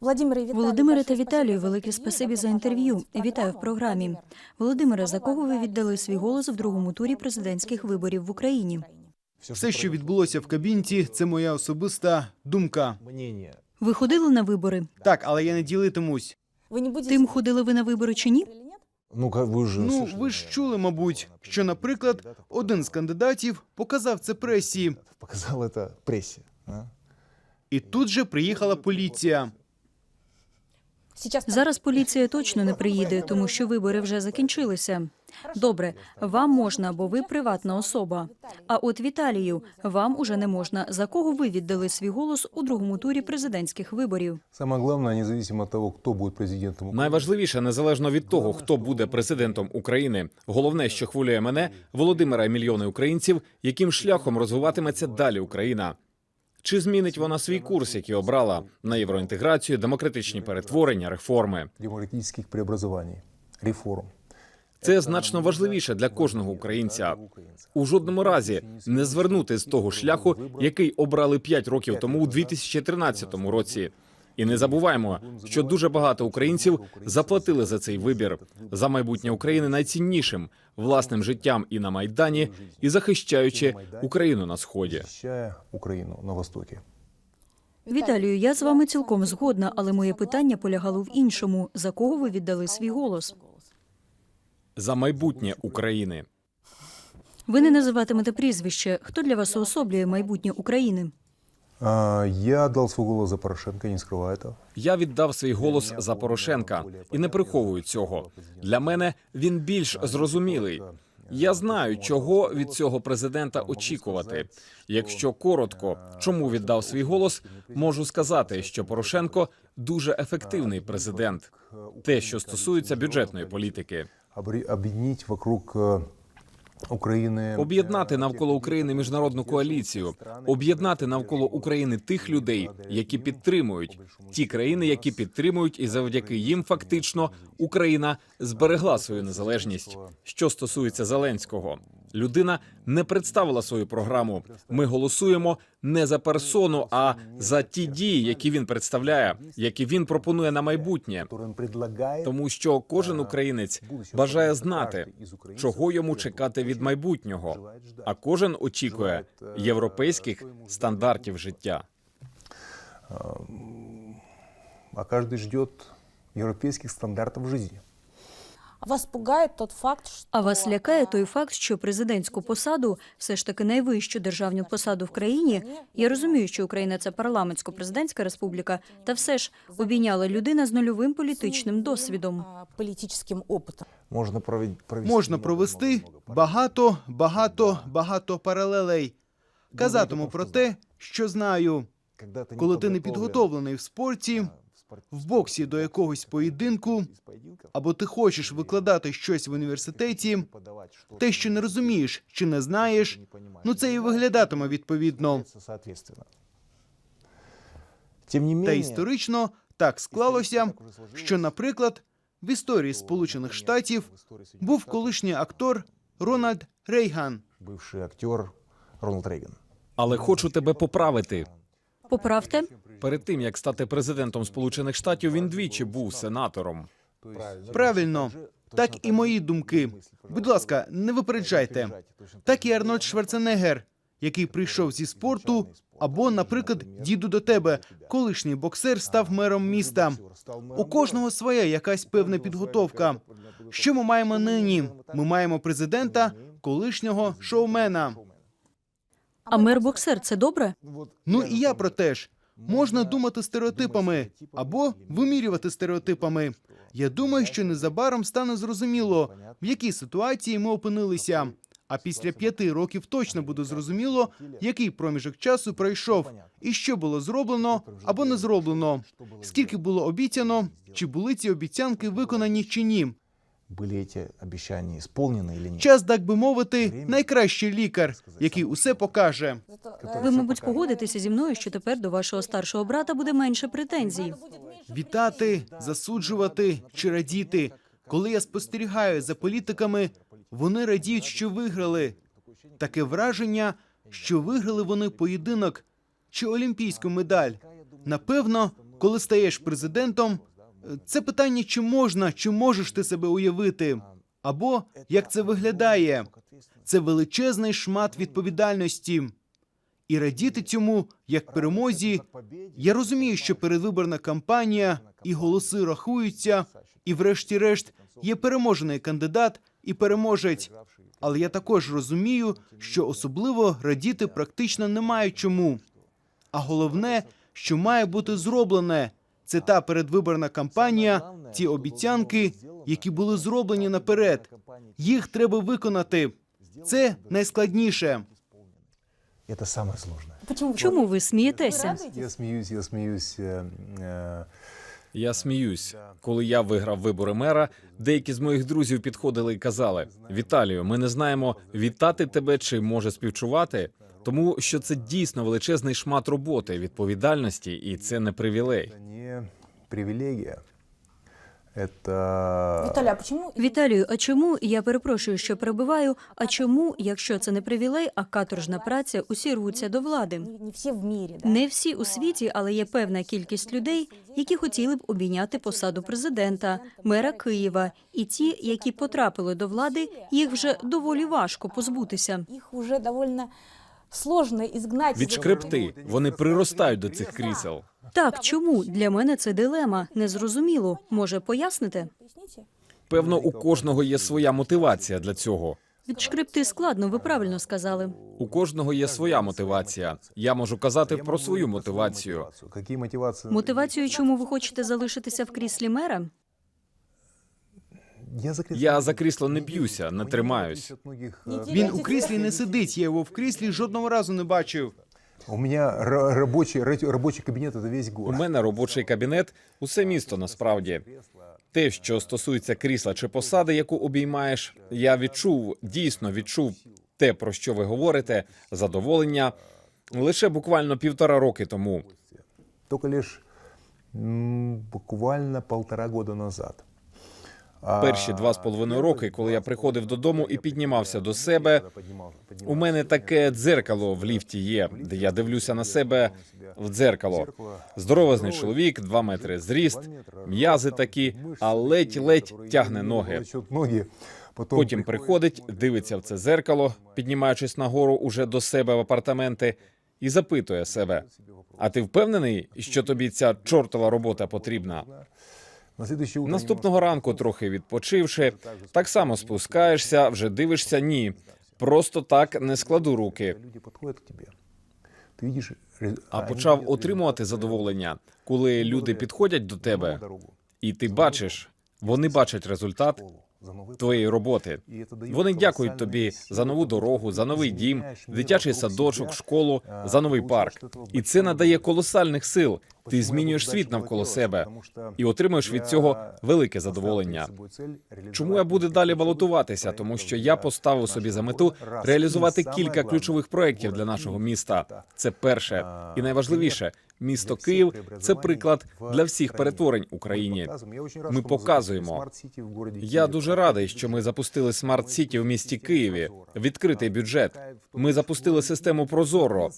Володимире Віталію, Володимире та большое Віталію, спасибо за велике интервью. спасибі за Добро інтерв'ю. пожаловать в Вітаю в программу. програмі. Володимир, Володимире, каково за кого ви вам віддали далі свій голос в другому турі президентських виборів в Україні? Все, що відбулося в кабінеті, це моя особиста думка. мнение. Ви ходили на вибори? Так, але я не ділитимусь. Ви не будете Тим ходили ви на вибори чи ні? или нет? Ну, как вы же Ну, слышали, ви ж чули, мабуть, що, наприклад, один з кандидатів показав це пресі, показал это прессе. а? і тут же приїхала поліція. Зараз поліція точно не приїде, тому що вибори вже закінчилися. Добре, вам можна, бо ви приватна особа. А от Віталію, вам уже не можна. За кого ви віддали свій голос у другому турі президентських виборів? Самое главное, независимо от того, кто будет президентом Найважливіше, незалежно від того, хто буде президентом України. Головне, що хвилює мене, Володимира і мільйони українців, яким шляхом розвиватиметься далі Україна. Чи змінить вона свій курс, який обрала на євроінтеграцію, демократичні перетворення, реформи? Демократичних преобразувань, реформ. Це значно важливіше для кожного українця. У жодному разі не звернути з того шляху, який обрали 5 років тому у 2013 році. І не забуваємо, що дуже багато українців заплатили за цей вибір за майбутнє України найціннішим власним життям і на майдані, і захищаючи Україну на сході. Защищая Украину на Востоке. Віталію, я з вами цілком згодна, але моє питання полягало в іншому: за кого ви віддали свій голос? За майбутнє України. Ви не називатимете прізвище. Хто для вас уособлює майбутнє України? А, Я дал свой голос за Порошенко, не скрываю этого. Я віддав свій голос за Порошенка і не приховую цього. Для мене він більш зрозумілий. Я знаю, чого від цього президента очікувати. Якщо коротко, чому віддав свій голос, можу сказати, що Порошенко дуже ефективний президент. Те, що стосується бюджетної політики, Обре- Объединить вокруг Украины... об'єднати навколо України міжнародну коаліцію, об'єднати навколо України тих людей, які підтримують ті країни, які підтримують, і завдяки їм фактично Україна зберегла свою незалежність. Що стосується Зеленського, людина не представила свою програму. Ми голосуємо не за персону, а за ті дії, які він представляє, які він пропонує на майбутнє. Тому що кожен українець бажає знати, чого йому чекати від майбутнього, а кожен очікує європейських стандартів життя. а каждый ждет европейских стандартов жизни. А вас пугает тот факт, что... А вас лякає той факт, що президентську посаду, все ж таки найвищу державну посаду в країні, я розумію, що Україна це парламентсько-президентська республіка, та все ж обійняла людина з нульовим політичним досвідом. а, политическим опытом. Можно провести Можна провести багато, багато, багато паралелей. Казатиму про те, що знаю. Коли ти не підготовлений в спорті, в боксі до якогось поєдинку, або ти хочеш викладати щось в університеті, те, що не розумієш чи не знаєш, ну це і виглядатиме відповідно. Та історично так склалося, що, наприклад, в історії Сполучених Штатів був колишній актор Рональд Рейган. бывший актер Рональд Рейган. Але хочу тебе поправити. Поправте, Перед тим як стати президентом Сполучених Штатів, він двічі був сенатором. Правильно, так і мої думки. Будь ласка, не випереджайте. Так і Арнольд Шварценеггер, який прийшов зі спорту, або, наприклад, діду до тебе, колишній боксер став мером міста. У кожного своя якась певна підготовка. Що ми маємо нині? Ми маємо президента, колишнього шоумена. А мер боксер це добре? Ну і я про те ж. Можна думати стереотипами або вимірювати стереотипами. Я думаю, що незабаром стане зрозуміло, в якій ситуації ми опинилися. А після п'яти років точно буде зрозуміло, який проміжок часу пройшов, і що було зроблено або не зроблено, скільки було обіцяно, чи були ці обіцянки виконані чи ні Были эти обещания исполнены или нет? Час, так би мовити, найкращий лікар, який усе покаже. Ви, мабуть, погодитеся зі мною, що тепер до вашого старшого брата буде менше претензій. Вітати, засуджувати чи радіти. Коли я спостерігаю за політиками, вони радіють, що виграли. Таке враження, що виграли вони поєдинок чи олімпійську медаль. Напевно, коли стаєш президентом, е, це питання, чи можна, чи можеш ти себе уявити, або як це виглядає. Це величезний шмат відповідальності. І радіти цьому як перемозі. Я розумію, що передвиборна кампанія і голоси рахуються, і, врешті-решт, є переможений кандидат і переможець. Але я також розумію, що особливо радіти практично немає чому. А головне, що має бути зроблене, це та передвиборна кампанія, ті обіцянки, які були зроблені наперед. Їх треба виконати. Це найскладніше. Это самое сложное. Почему? Чому ви смієтеся? Я смеюсь, я смеюсь. э, э, Я сміюсь, коли я виграв вибори мера. Деякі з моїх друзів підходили і казали: Віталію, ми не знаємо вітати тебе чи може співчувати, тому що це дійсно величезний шмат роботи, відповідальності, і це не привілей. Это не привилегия. Это... Виталий, а почему? Віталію, а чому я перепрошую, що перебиваю? А чому, якщо це не привілей, а каторжна праця, усі рвуться до влади? Не, не все в мире, да? Не всі у світі, але є певна кількість людей, які хотіли б обійняти посаду президента, мера Києва, і ті, які потрапили до влади, їх вже доволі важко позбутися. Их уже довольно сложно изгнать. из Від этого. шкрепти вони приростають до цих крісел. Так, чому для мене це дилема? Незрозуміло. Може, поясните? Певно, у кожного є своя мотивація для цього. Відшкребти складно, ви правильно сказали. У кожного є своя мотивація. Я можу казати про свою мотивацію. Мотивацію, чому ви хочете залишитися в кріслі мера? Я за крісло не б'юся, не тримаюсь. Він у кріслі не сидить. Я його в кріслі жодного разу не бачив. У рабочий, ра- рабочий кабинет это весь У мене робочий кабінет усе місто насправді. Те, що стосується крісла чи посади, яку обіймаєш, я відчув, дійсно відчув те, про що ви говорите, задоволення лише буквально півтора роки тому. Только лишь м, буквально полтора года назад. Перші два з половиною роки, коли я приходив додому і піднімався до себе, у мене таке дзеркало в ліфті є, де я дивлюся на себе в дзеркало. Здоровезний чоловік, два метри зріст, м'язи такі, а ледь-ледь тягне ноги. Потім приходить, дивиться в це зеркало, піднімаючись нагору уже до себе в апартаменти, і запитує себе: А ти впевнений, що тобі ця чортова робота потрібна? На Наступного ранку, трохи відпочивши, так само спускаєшся, вже дивишся, ні. Просто так не складу руки. А почав отримувати задоволення, коли люди підходять до тебе, і ти бачиш, вони бачать результат твоєї роботи. Вони дякують тобі за нову дорогу, за новий дім, дитячий садочок, школу, за новий парк. І це надає колосальних сил. Ти змінюєш світ навколо себе і отримуєш від цього велике задоволення. Чому я буду далі балотуватися? Тому що я поставив собі за мету реалізувати кілька ключових проєктів для нашого міста. Це перше і найважливіше. Місто Київ це приклад для всіх перетворень Україні. Ми показуємо. Я дуже радий, що ми запустили смарт сіті в місті Києві. Відкритий бюджет. Ми запустили систему Прозоро.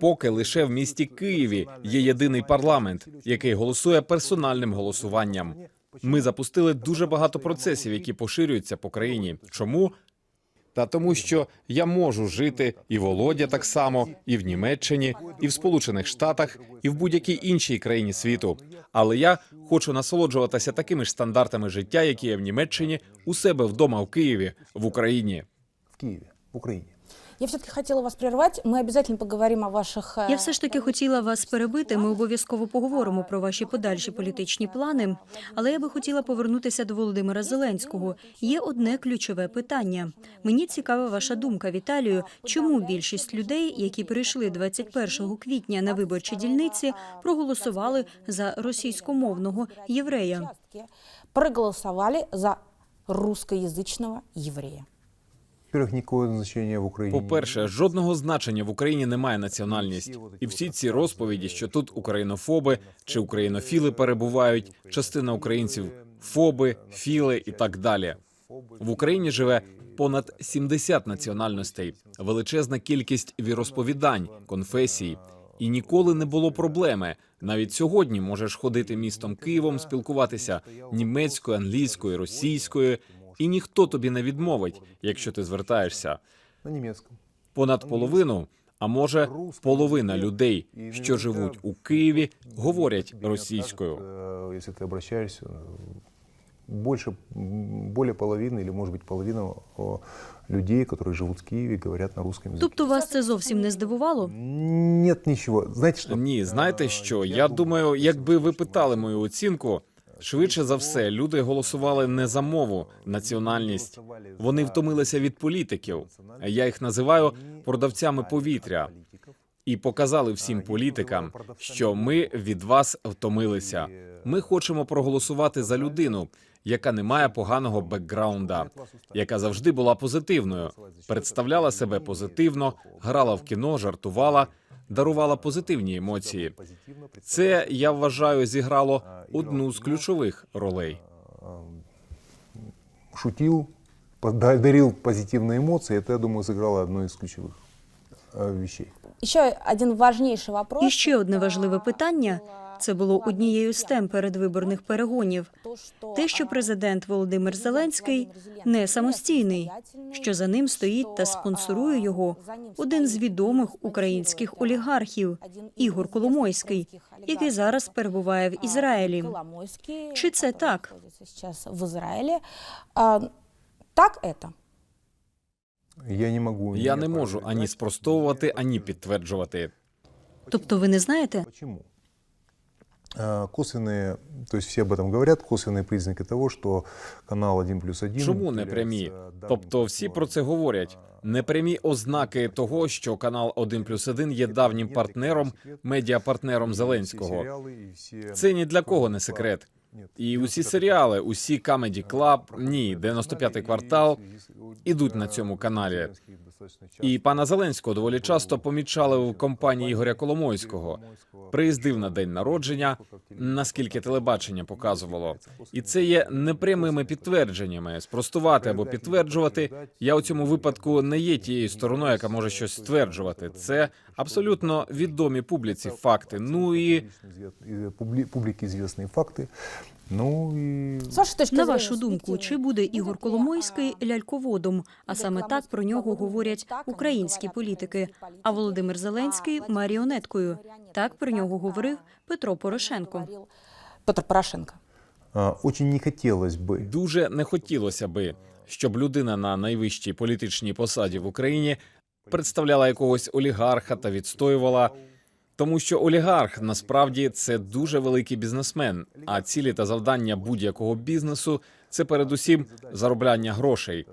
Поки лише в місті Києві є єдиний парламент, який голосує персональним голосуванням. Ми запустили дуже багато процесів, які поширюються по країні. Чому? Та тому, що я можу жити і Володя так само, і в Німеччині, і в Сполучених Штатах, і в будь-якій іншій країні світу. Але я хочу насолоджуватися такими ж стандартами життя, які є в Німеччині, у себе вдома в Києві, в Україні. в Києві, в Україні. Я все-таки хотела вас прервать. Мы обязательно поговорим о ваших... э, Я все ж таки хотіла вас перебити. Ми обов'язково поговоримо про ваші подальші політичні плани. Але я би хотіла повернутися до Володимира Зеленського. Є одне ключове питання. Мені цікава ваша думка, Віталію. Чому більшість людей, які прийшли 21 квітня на виборчі дільниці, проголосували за російськомовного єврея? участке проголосовали за русскоязычного еврея. Во-первых, никакого значения в Україні. По-перше, жодного значення в Україні немає національність, і всі ці розповіді, що тут українофоби чи українофіли перебувають, частина українців фоби, філи і так далі. В Україні живе понад 70 національностей, величезна кількість віросповідань, конфесій. і ніколи не було проблеми. Навіть сьогодні можеш ходити містом Києвом, спілкуватися німецькою, англійською, російською, і ніхто тобі не відмовить, якщо ти звертаєшся. На немецком. Понад половину, а може половина людей, що живуть у Києві, говорять російською. Э, Если ты обращаешься, э, больше, м, более половины или, может быть, половина э, людей, которые живут в Киеве, говорят на русском языке. Тобто вас це зовсім не здивувало? Нет ничего. Знаете что? Ні, знаєте що? Я думаю, якби ви питали мою оцінку, швидше за все, люди голосували не за мову, національність. Вони втомилися від політиків. Я їх називаю продавцями повітря. І показали всім політикам, що ми від вас втомилися. Ми хочемо проголосувати за людину, яка не має поганого бекграунда, яка завжди була позитивною, представляла себе позитивно, грала в кіно, жартувала, дарувала позитивні емоції. Це я вважаю зіграло одну з ключових ролей. Шутил, пода- дарил позитивные эмоции. Это, я думаю, сыграло одной из ключевых э, вещей. Еще один важнейший вопрос. І ще одне важливе питання це було однією з тем передвиборних перегонів. Те, що президент Володимир Зеленський не самостійний, що за ним стоїть та спонсорує його один з відомих українських олігархів Ігор Коломойський, який зараз перебуває в Ізраїлі. Чи це так? В Израиле. А, Так это? Я не могу... Я не можу ані спростовувати, ані підтверджувати. Тобто ви не знаєте? Почему? Э, Косвенные, то есть все об этом говорят, косвенные признаки того, что канал 1 плюс 1... Чому не прямі? Тобто всі про це говорять. Непрямі ознаки того, що канал 1 плюс 1 є давнім партнером, медіапартнером Зеленського. Це ні для кого не секрет. І усі серіали, усі Comedy Club, ні, 95-й квартал ідуть на цьому каналі. І пана Зеленського доволі часто помічали в компанії Ігоря Коломойського. Приїздив на день народження, наскільки телебачення показувало. І це є непрямими підтвердженнями. Спростувати або підтверджувати. Я у цьому випадку не є тією стороною, яка може щось стверджувати. Це абсолютно відомі публіці факти. Ну і Публике известные факты. Ну точки На вашу думку, чи буде Ігор Коломойський ляльководом? А саме так про нього говорять українські політики. А Володимир Зеленський маріонеткою. Так про нього говорив Петро Порошенко. Петр Порошенко. Очень не хотелось бы дуже не хотілося би, щоб людина на найвищій політичній посаді в Україні представляла якогось олігарха та відстоювала. Тому що олігарх насправді це дуже великий бізнесмен. А цілі та завдання будь-якого бізнесу це передусім заробляння грошей.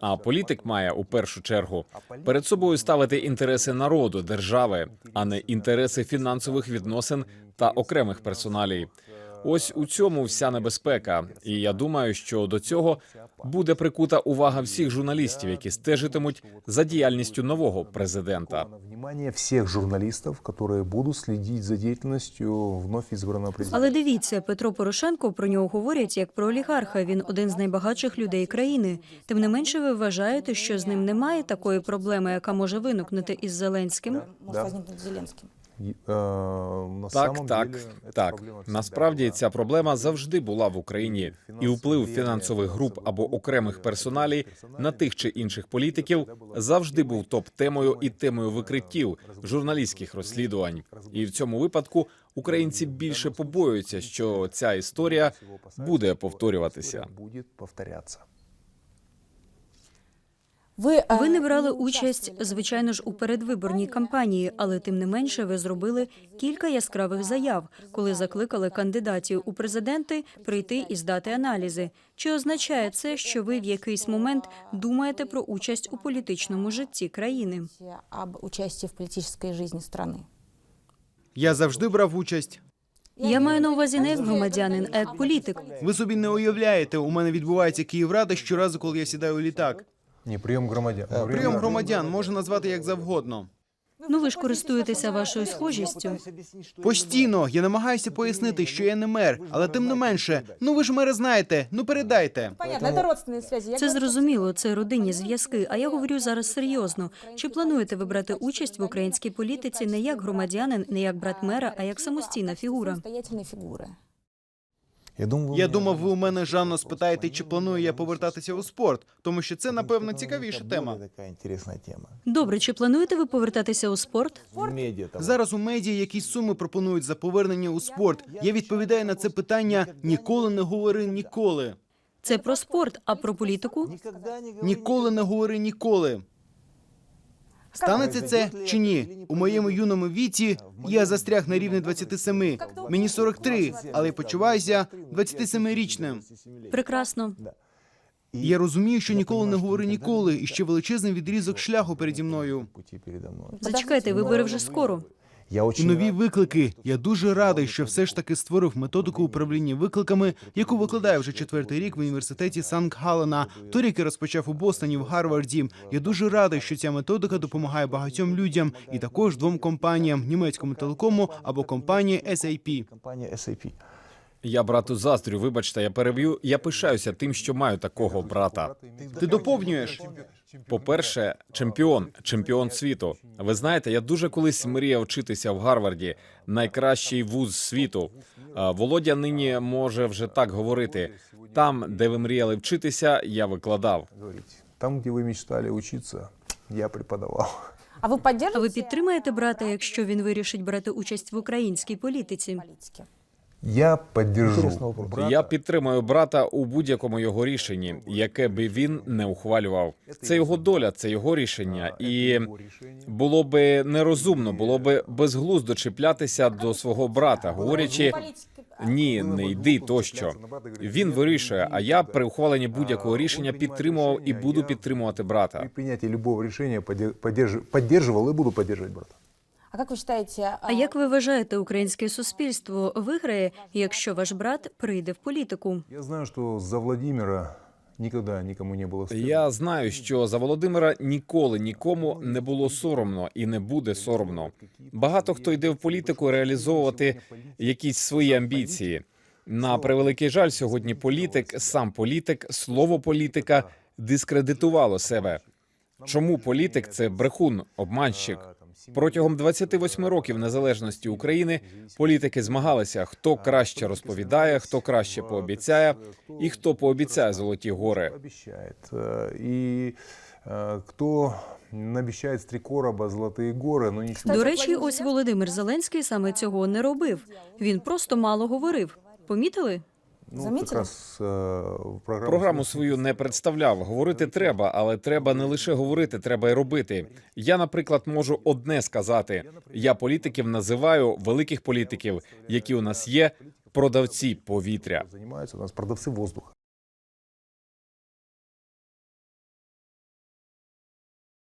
А політик має у першу чергу перед собою ставити інтереси народу, держави, а не інтереси фінансових відносин та окремих персоналій. Ось у цьому вся небезпека, і я думаю, що до цього буде прикута увага всіх журналістів, які стежитимуть за діяльністю нового президента. На внимание всех журналистов, которые будут следить за деятельностью вновь избранного президента. Але дивіться, Петро Порошенко про нього говорять як про олігарха. Він один з найбагатших людей країни. Тим не менше, ви вважаєте, що з ним немає такої проблеми, яка може виникнути із Зеленським? Может Да. Зеленским. И, э, на Так, самом так, деле, эта так. проблема всегда Насправді была. ця проблема завжди була в Україні, і вплив фінансових груп або окремих персоналій на тих чи інших політиків завжди був топ-темою і темою викриттів журналістських розслідувань. І в цьому випадку українці більше побоюються, що ця історія буде повторюватися. Ви, е, Ви не брали участь, звичайно ж, у передвиборній кампанії, але тим не менше ви зробили кілька яскравих заяв, коли закликали кандидатів у президенти прийти і здати аналізи. Чи означає це, що ви в якийсь момент думаєте про участь у політичному житті країни? об участии в политической жизни страны. Я завжди брав участь. Я маю на увазі не як громадянин, а як політик. Ви собі не уявляєте, у мене відбувається Київрада щоразу, коли я сідаю у літак. Не, прием громадян. Прийом громадян можна назвати як завгодно. Ну ви ж користуєтеся вашою схожістю. Постійно я намагаюся пояснити, що я не мер, але тим не менше, ну ви ж мери знаєте, ну передайте. Понятно, это родственные связи. Я Це говорю, зрозуміло, це родинні зв'язки. А я говорю зараз серйозно. Чи плануєте ви брати участь в українській політиці не як громадянин, не як брат мера, а як самостійна фігура? Самостоятельные фигуры. Я думаю, Я думав, ви у мене Жанно спитаєте, чи планую я повертатися у спорт, тому що це напевно цікавіша тема. более такая интересная тема. Добре, чи плануєте ви повертатися у спорт? Медиа там. Зараз у медіа якісь суми пропонують за повернення у спорт. Я відповідаю на це питання ніколи не говори ніколи. Це про спорт, а про політику? Ніколи не говори ніколи. Станеться це чи ні? У моєму юному віці я застряг на рівні 27. Мені 43, але почуваюся 27-річним. Прекрасно. Я розумію, що ніколи не говори ніколи, і ще величезний відрізок шляху переді мною. Зачекайте, вибори вже скоро. Я І очень нові виклики. Я дуже радий, що все ж таки створив методику управління викликами, яку викладаю вже четвертий рік в університеті Санк Галена. Торік я розпочав у Бостоні в Гарварді. Я дуже радий, що ця методика допомагає багатьом людям і також двом компаніям німецькому телекому або компанії SAP. компания SAP. Я брату заздрю, вибачте, я переб'ю. Я пишаюся тим, що маю такого брата. Ти доповнюєш. По-перше, чемпіон, чемпіон світу. Ви знаєте, я дуже колись мріяв вчитися в Гарварді, найкращий вуз світу. Володя нині може вже так говорити. Там, де ви мріяли вчитися, я викладав. Там, где вы мечтали учиться, я преподавал. А вы ви підтримаєте брата, якщо він вирішить брати участь в українській політиці? Я поддержу брата. Я підтримую брата у будь-якому його рішенні, яке би він не ухвалював. Це його доля, це його рішення, і було би нерозумно, було би безглуздо чіплятися до свого брата, говорячи. Ні, не йди тощо. Він вирішує. А я при ухваленні будь-якого рішення підтримував і буду підтримувати При брата. принятии любого решения подде- поддерж- поддерживал буду поддерживать брата. А как вы считаете? А як ви вважаєте, українське суспільство виграє, якщо ваш брат прийде в політику? Я знаю, что за Владимира никогда никому не было стыдно. Я знаю, що за Володимира ніколи нікому не було соромно і не буде соромно. Багато хто йде в політику реалізовувати якісь свої амбіції. На превеликий жаль, сьогодні політик, сам політик, слово політика дискредитувало себе. Чому політик це брехун, обманщик? Протягом 28 років незалежності України політики змагалися, хто краще розповідає, хто краще пообіцяє, і хто пообіцяє золоті гори. Обещает. Э, И э, кто обещает с три короба золотые горы, но ничего. До речі, ось Володимир Зеленський саме цього не робив. Він просто мало говорив. Помітили? Ну, как Заметили? раз э, Програму свою не представляв. Говорити треба, але треба не лише говорити, треба й робити. Я, наприклад, можу одне сказати: я політиків називаю великих політиків, які у нас є продавці повітря. Займаються у нас продавці воздуха.